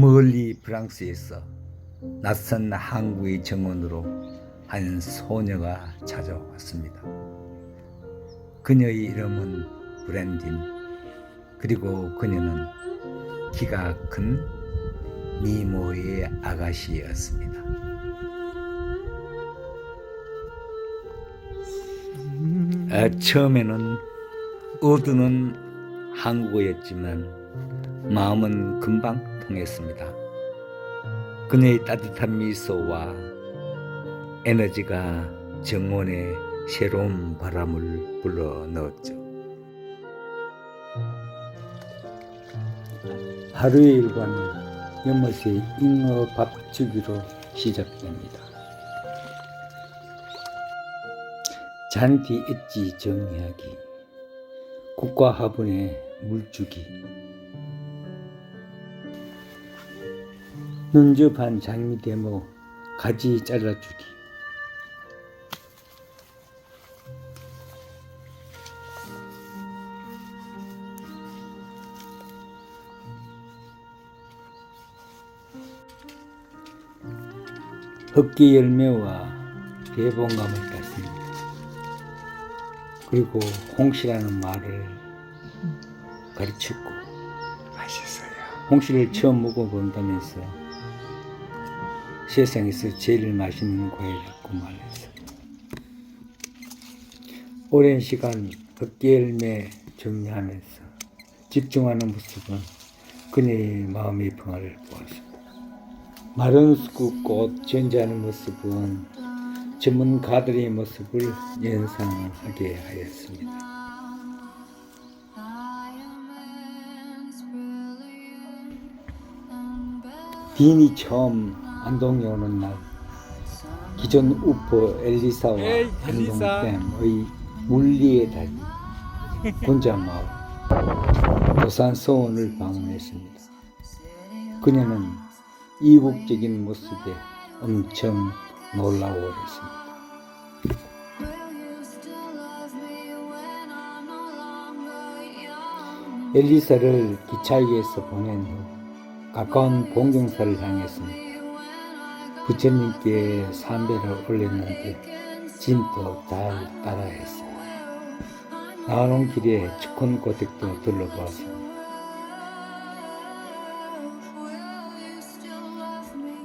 멀리 프랑스에서 낯선 항구의 정원으로 한 소녀가 찾아왔습니다. 그녀의 이름은 브랜딘. 그리고 그녀는 키가 큰 미모의 아가씨였습니다. 아, 처음에는 어두는 한국어였지만 마음은 금방 통했습니다. 그녀의 따뜻한 미소와 에너지가 정원에 새로운 바람을 불러 넣었죠. 하루의 일과는 연못의 잉어 밥 주기로 시작됩니다. 잔디 엣지 정리하기, 국과 화분에 물 주기, 눈접한 장미 대모 가지 잘라주기, 흑기 열매와 대봉감을 땄습니다. 그리고 홍시라는 말을 가르쳤고 맛있어요. 홍시를 처음 먹어본다면서 세상에서 제일 맛있는 과일이라고 말했어요. 오랜 시간 흑기 열매 정리하면서 집중하는 모습은 그녀의 마음의 평화를 보았습니다. 마른 수국꽃 전지하는 모습은 전문가들의 모습을 연상하게 하였습니다. 딘이 처음 안동에 오는 날 기존 우포 엘리사와. 안동댐의 물리의 다리 곤자마을 도산 서원을 방문했습니다. 그녀는 이국적인 모습에 엄청 놀라워했습니다. 엘리사를 기차역에서 보낸 후 가까운 봉경사를 향했습니다. 부처님께 삼배를 올렸는데 진도 잘 따라했어요. 나오는 길에 축원 고택도 둘러보았습니다.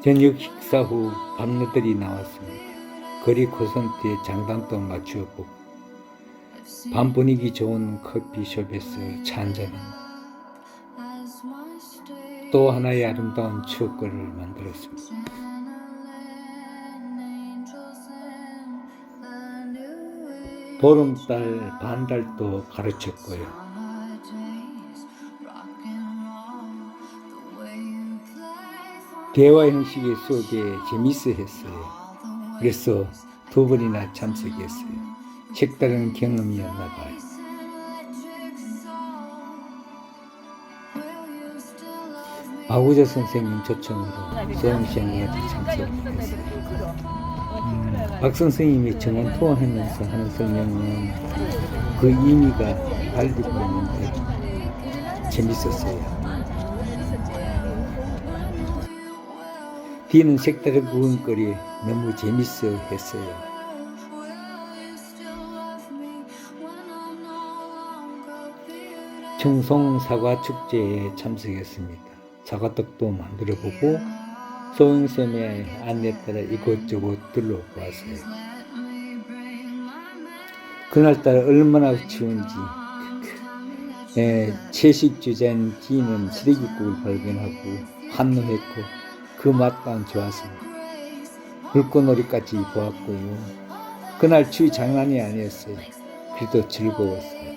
저녁 식사 후 밤늦들이 나왔습니다. 거리 코선트에 장단도 맞추어 보고 밤 분위기 좋은 커피숍에서 차 한잔은 또 하나의 아름다운 추억을 만들었습니다. 보름달, 반달도 가르쳤고요. 대화 형식의 수업에 재밌어 했어요. 그래서 두 번이나 참석했어요. 색다른 경험이었나 봐요. 마구자 선생님 초청으로 소영시장에 참석했어요. 음, 박 선생님이 정원 투어하면서 하는 설명은 그 의미가 달리 보이는데 재밌었어요. 비는 색다른 구은거리 너무 재밌어 했어요. 청송 사과 축제에 참석했습니다. 사과떡도 만들어 보고 소영쌤의 안내 따라 이곳저곳 둘러보았어요. 그날따라 얼마나 추운지 에, 채식 주자인 디는 시래기국을 발견하고 한노했고 그맛 또한 좋았습니다. 불꽃놀이까지 보았고요. 그날 추위 장난이 아니었어요. 그래도 즐거웠어요.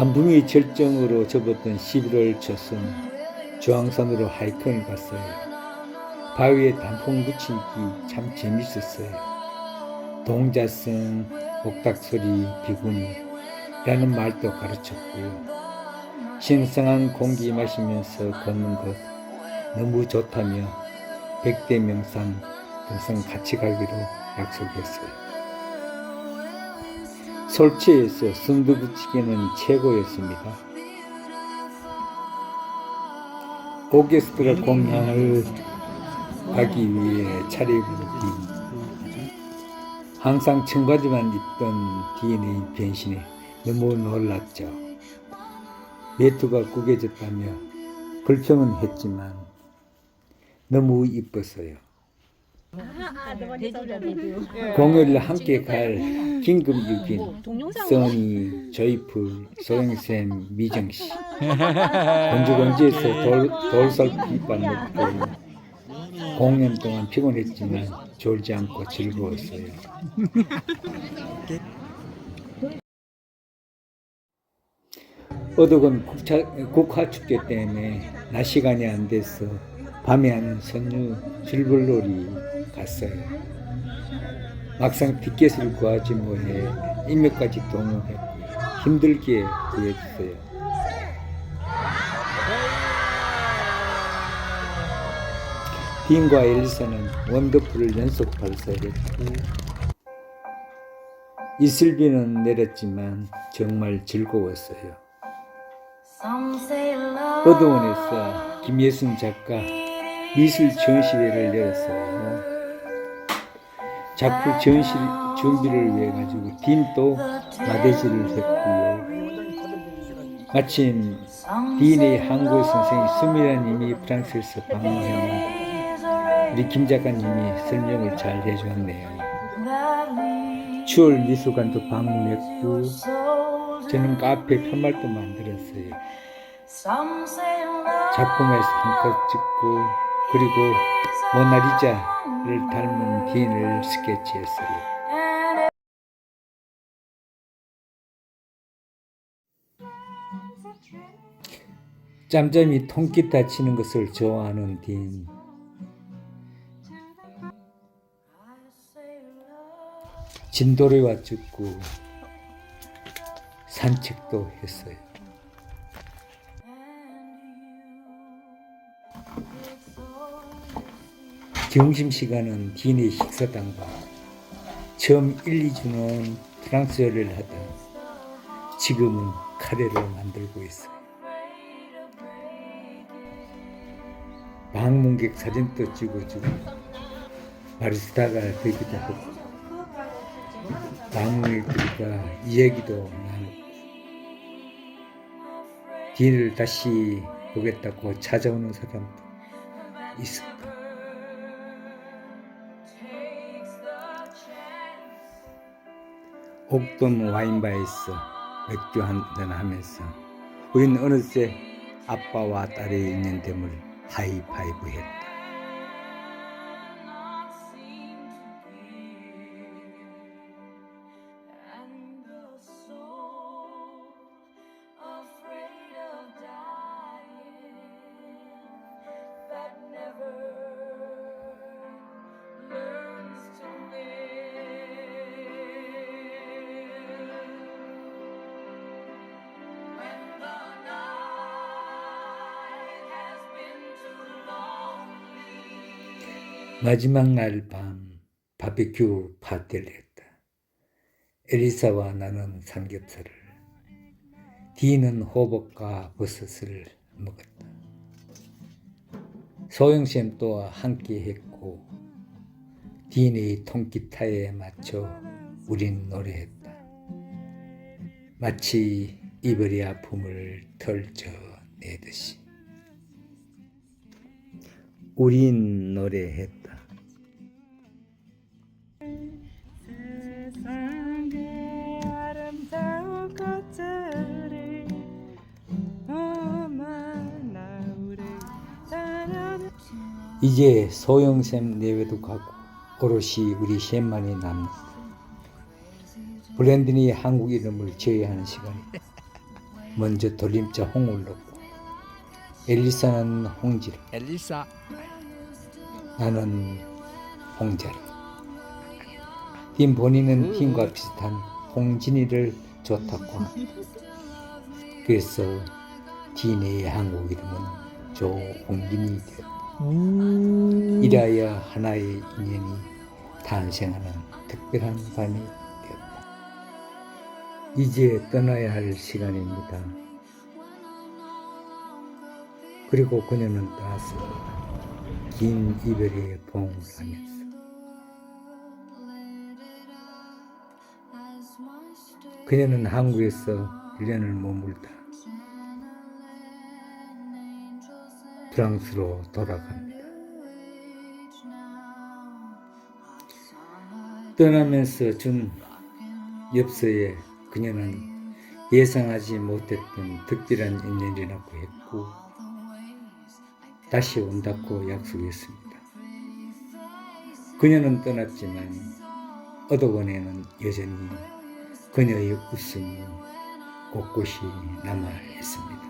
단풍이 절정으로 접었던 11월 초순 주황산으로 하이킹을 갔어요. 바위에 단풍 묻히기 참 재밌었어요. 동자성, 옥닥소리, 비구니라는 말도 가르쳤고요. 신성한 공기 마시면서 걷는 것 너무 좋다며 백대 명산 등산 같이 가기로 약속했어요. 솔체에서 순두부찌개는 최고였습니다. 오케스트라 공연을 가기 위해 차려입은 뒤 항상 청바지만 입던 DNA 변신에 너무 놀랐죠. 매투가 구겨졌다며 불평은 했지만 너무 이뻤어요. 공연을 함께 갈 긴급 유빈, 써니, 조이풀, 소영쌤, 미정씨. 건주건지에서 돌, 돌살피밥 먹고 공연 동안 피곤했지만 졸지 않고 즐거웠어요. 어덕은 국차, 국화축제 때문에 낮 시간이 안 돼서 밤에 하는 선유 줄불놀이 갔어요. 막상 티켓을 구하지 못해 인맥까지 동원했고 힘들게 구했어요. 딘과 엘리사는 원더풀을 연속 발사했고 이슬비는 내렸지만 정말 즐거웠어요. 어두원에서 김예순 작가 미술 전시회를 열었어요. 작품 전시 준비를 위해 가지고 딘도 나대지를 했고요. 마침 딘의 한국 선생님 수미라님이 프랑스에서 방문하면 우리 김 작가님이 설명을 잘 해주었네요. 추월 미술관도 방문했고 저는 카페 편말도 만들었어요. 작품에서 한컷 찍고 그리고 모나리자를 닮은 딘을 스케치했어요. 짬짬이 통기타 치는 것을 좋아하는 딘. 진도래와 찍고 산책도 했어요. 점심시간은 딘의 식사당과 처음 1, 2주는 프랑스 요리를 하다 지금은 카레를 만들고 있어요. 방문객 사진도 찍어주고 바리스타가 되기도 하고 방문객들과 이야기도 나누고 딘을 다시 보겠다고 찾아오는 사람도 있었다. 옥돔 와인바에서 맥주 한잔 하면서 우리는 어느새 아빠와 딸의 인연됨을 하이파이브 했다. 마지막 날 밤 바비큐 파티를 했다. 에리사와 나는 삼겹살을, 디는 호박과 버섯을 먹었다. 소영쌤 또 함께 했고, 디의 통기타에 맞춰 우린 노래했다. 마치 이별의 아픔을 털쳐내듯이. 우린 노래했다. 이제 소영샘 내외도 가고 오롯이 우리 셋만이 남았다. 브랜든이 한국 이름을 지어야 하는 시간이다. 먼저 돌림자 홍을 넣고 엘리사는 홍지를 엘리사 나는 홍자를 딘 본인은 딘과 비슷한 홍진이를 좋다고 한다. 그래서 딘의 한국 이름은 조홍진이 되었다. 이라야 하나의 인연이 탄생하는 특별한 밤이 되었다. 이제 떠나야 할 시간입니다. 그리고 그녀는 떠났습니다. 긴 이별의 봉을 하면서. 그녀는 한국에서 1년을 머물다 프랑스로 돌아갑니다. 떠나면서 준 엽서에 그녀는 예상하지 못했던 특별한 인연이라고 했고 다시 온다고 약속했습니다. 그녀는 떠났지만 어도건에는 여전히 그녀의 웃음이 곳곳이 남아 있습니다.